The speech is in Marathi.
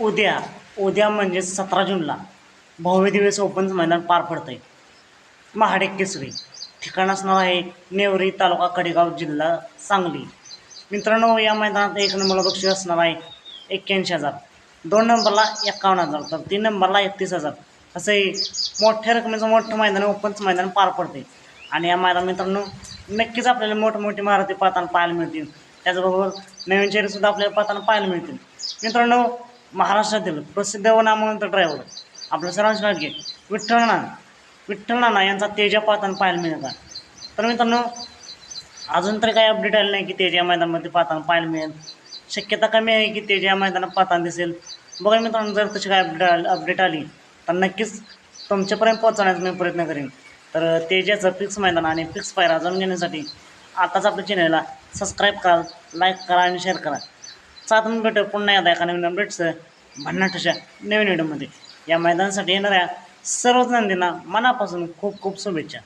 उद्या उद्या म्हणजे सतरा जूनला भव्य दिवस ओपन मैदान पार पडतं आहे महाडे केसरी. ठिकाण असणार आहे नेवरी तालुका कडेगाव जिल्हा सांगली. मित्रांनो या मैदानात एक नंबरला बक्षीस असणार आहे एक्क्याऐंशी हजार. दोन नंबरला एकावन्न हजार. तर तीन नंबरला एकतीस हजार. असं मोठ्या रकमेचं मोठं मैदान ओपनच मैदान पार पडते आणि या मैदान मित्रांनो नक्कीच आपल्याला मोठमोठे मारुती पाहताना पाहायला मिळतील. त्याचबरोबर नवीन चेहरेसुद्धा आपल्याला पाहताना पाहायला मिळतील. मित्रांनो महाराष्ट्रातील प्रसिद्ध व नामवंत ड्रायव्हर आपलं सर्वांश लाडके विठ्ठल नाना. विठ्ठल नाना यांचा तेजा पातान पाहायला मिळत आहे तर मित्रांनो अजून तरी काही अपडेट आले नाही की तेजा या मैदानामध्ये पाहताना पाहायला मिळेल. शक्यता कमी आहे की तेजा या मैदानात पाहताना दिसेल. बघा मित्रांनो जर तशी काय अपडेट अपडेट आली तर नक्कीच तुमच्यापर्यंत पोहोचवण्याचा मी प्रयत्न करेन. तर तेजाचं फिक्स मैदान आणि फिक्स पायरा जाणून घेण्यासाठी आताच आपल्या चॅनलला सबस्क्राईब करा लाईक करा आणि शेअर करा. सात मिनिट भेटू पुन्हा एकदा एका नवीन अपडेट्सचं भन्नाट अशा नवीन व्हिडिओमध्ये. या मैदानासाठी येणाऱ्या सर्वच नंदींना मनापासून खूप खूप शुभेच्छा.